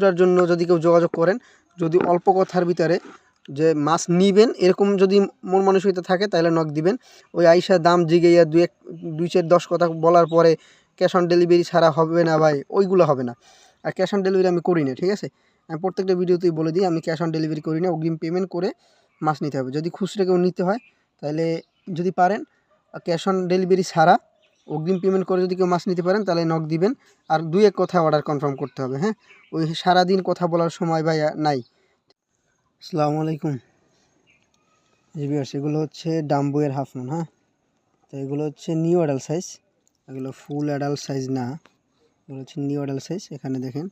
খুচরার জন্য যদি কেউ যোগাযোগ করেন, যদি অল্প কথার ভিতরে যে মাছ নিবেন, এরকম যদি মন মানসিকতা থাকে, তাহলে নক দিবেন। ওই আইসা দাম জিগে জিগেইয়া দুই এক, দুই চার, দশ কথা বলার পরে ক্যাশ অন ডেলিভারি ছাড়া হবে না ভাই, ওইগুলো হবে না। আর ক্যাশ অন ডেলিভারি আমি করি না, ঠিক আছে? আমি প্রত্যেকটা ভিডিওতেই বলে দিই, আমি ক্যাশ অন ডেলিভারি করি না, অগ্রিম পেমেন্ট করে মাছ নিতে হবে। যদি খুচরা কেউ নিতে হয়, তাহলে যদি পারেন ক্যাশ অন ডেলিভারি ছাড়া অগ্রিম পেমেন্ট করে যদি কেউ মাছ নিতে পারেন, তাহলে নক দিবেন। আর দুই এক কথা অর্ডার কনফার্ম করতে হবে হ্যাঁ? ওই সারাদিন কথা বলার সময় ভাই নাই। আসসালামু আলাইকুম। জি বিয়ার্স এগুলো হচ্ছে ডাম্বুয়ের হাফ মুন হ্যাঁ? তো এগুলো হচ্ছে নিউ অ্যাডাল্ট সাইজ এগুলো ফুল অ্যাডাল্ট সাইজ না। এগুলো হচ্ছে নিউ অ্যাডাল্ট সাইজ এখানে দেখেন।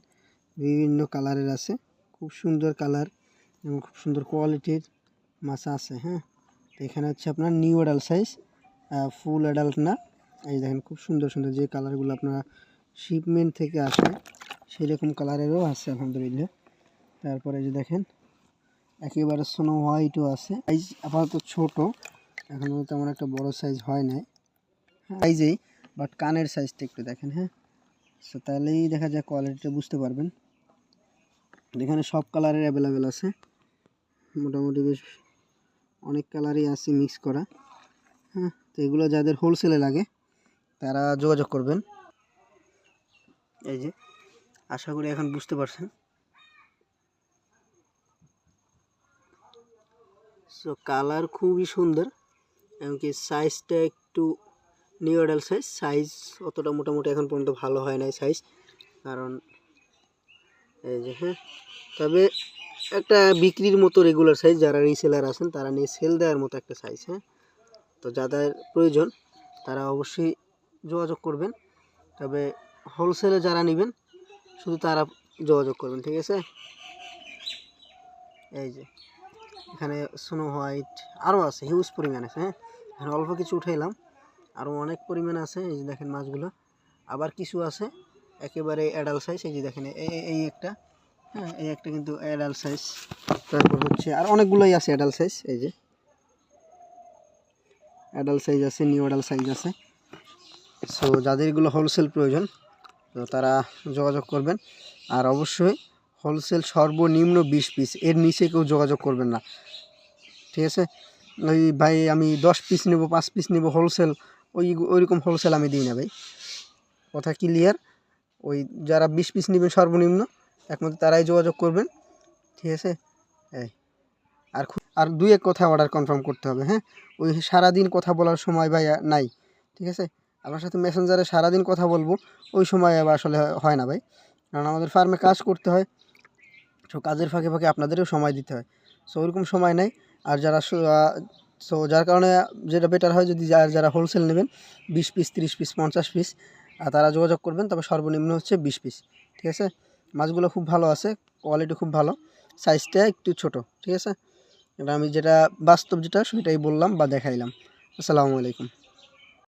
বিভিন্ন কালারের আছে। খুব সুন্দর কালার এবং খুব সুন্দর কোয়ালিটির মাছ আছে হ্যাঁ? তো এখানে হচ্ছে আপনার new adult size full adult না। এই দেখেন, খুব সুন্দর সুন্দর যে কালারগুলো আপনারা শিপমেন্ট থেকে আসে, সেরকম কালারেরও আছে, আলহামদুলিল্লাহ। তারপরে যে দেখেন, একেবারে স্নো হোয়াইটও আছে। সাইজ আপাতত ছোট এখনও তেমন একটা বড় সাইজ হয় নাই। সাইজেই বাট কানের সাইজটা একটু দেখেন হ্যাঁ। সো তাহলেই দেখা যায় কোয়ালিটিটা বুঝতে পারবেন। এখানে সব কালারের অ্যাভেলেবেল আছে। মোটামুটি বেশ অনেক কালারই আছে মিক্স করা। হ্যাঁ তো এগুলো যাদের হোলসেলে লাগে তারা যোগাযোগ করবেন। এই যে, আশা করি এখন বুঝতে পারছেন। সো কালার খুবই সুন্দর, এমনকি সাইজটা একটু নিউ অডাল সাইজ সাইজ অতটা মোটামুটি এখন পর্যন্ত ভালো হয় নাই সাইজ কারণ এই যে হ্যাঁ। তবে একটা বিক্রির মতো রেগুলার সাইজ যারা রিসেলার আছেন, তারা নিয়ে সেল দেওয়ার মতো একটা সাইজ হ্যাঁ। তো যাদের প্রয়োজন, তারা অবশ্যই যোগাযোগ করবেন। তবে হোলসেলে যারা নেবেন, শুধু তারা যোগাযোগ করবেন, ঠিক আছে? এই যে, এখানে স্নো হোয়াইট আরও আছে হিউজ পরিমাণ আছে হ্যাঁ? এখানে অল্প কিছু উঠাইলাম আরও অনেক পরিমাণ আছে, এই যে দেখেন মাছগুলো। আবার কিছু আছে, একেবারে অ্যাডাল সাইজ এই যে দেখেন এই এই- একটা হ্যাঁ এই একটা কিন্তু অ্যাডাল সাইজ তারপর হচ্ছে আর অনেকগুলোই আছে অ্যাডাল সাইজ এই যে। অ্যাডাল সাইজ আছে নিউ অ্যাডাল সাইজ আছে। সো যাদের এগুলো হোলসেল প্রয়োজন, তো তারা যোগাযোগ করবেন। আর অবশ্যই হোলসেল সর্বনিম্ন বিশ পিস এর নিচে কেউ যোগাযোগ করবেন না। ঠিক আছে? ওই ভাই, আমি দশ পিস নেব, পাঁচ পিস নেব হোলসেল ওই, ওইরকম হোলসেল আমি দিই না ভাই। কথা ক্লিয়ার ওই যারা বিশ পিস নেবেন সর্বনিম্ন, একমাত্র তারাই যোগাযোগ করবেন। ঠিক আছে? এই। আর আর দুই এক কথা অর্ডার কনফার্ম করতে হবে হ্যাঁ? ওই সারাদিন কথা বলার সময় ভাই নাই, ঠিক আছে? আপনার সাথে মেসেঞ্জারে সারাদিন কথা বলব, ওই সময় আবার আসলে হয়- না ভাই। কারণ আমাদের ফার্মে কাজ করতে হয় সো কাজের ফাঁকে ফাঁকে আপনাদেরও সময় দিতে হয়। সো ওইরকম সময় নেই। আর যারা সো যার কারণে যেটা বেটার হয় যদি যারা যারা হোলসেল নেবেন, বিশ পিস তিরিশ পিস পঞ্চাশ পিস আর তারা যোগাযোগ করবেন, তবে সর্বনিম্ন হচ্ছে বিশ পিস ঠিক আছে? মাছগুলো খুব ভালো আছে কোয়ালিটি খুব ভালো সাইজটা একটু ছোট, ঠিক আছে? এটা আমি যেটা বাস্তব যেটা, সেটাই বললাম বা দেখাইলাম। আসসালামু আলাইকুম।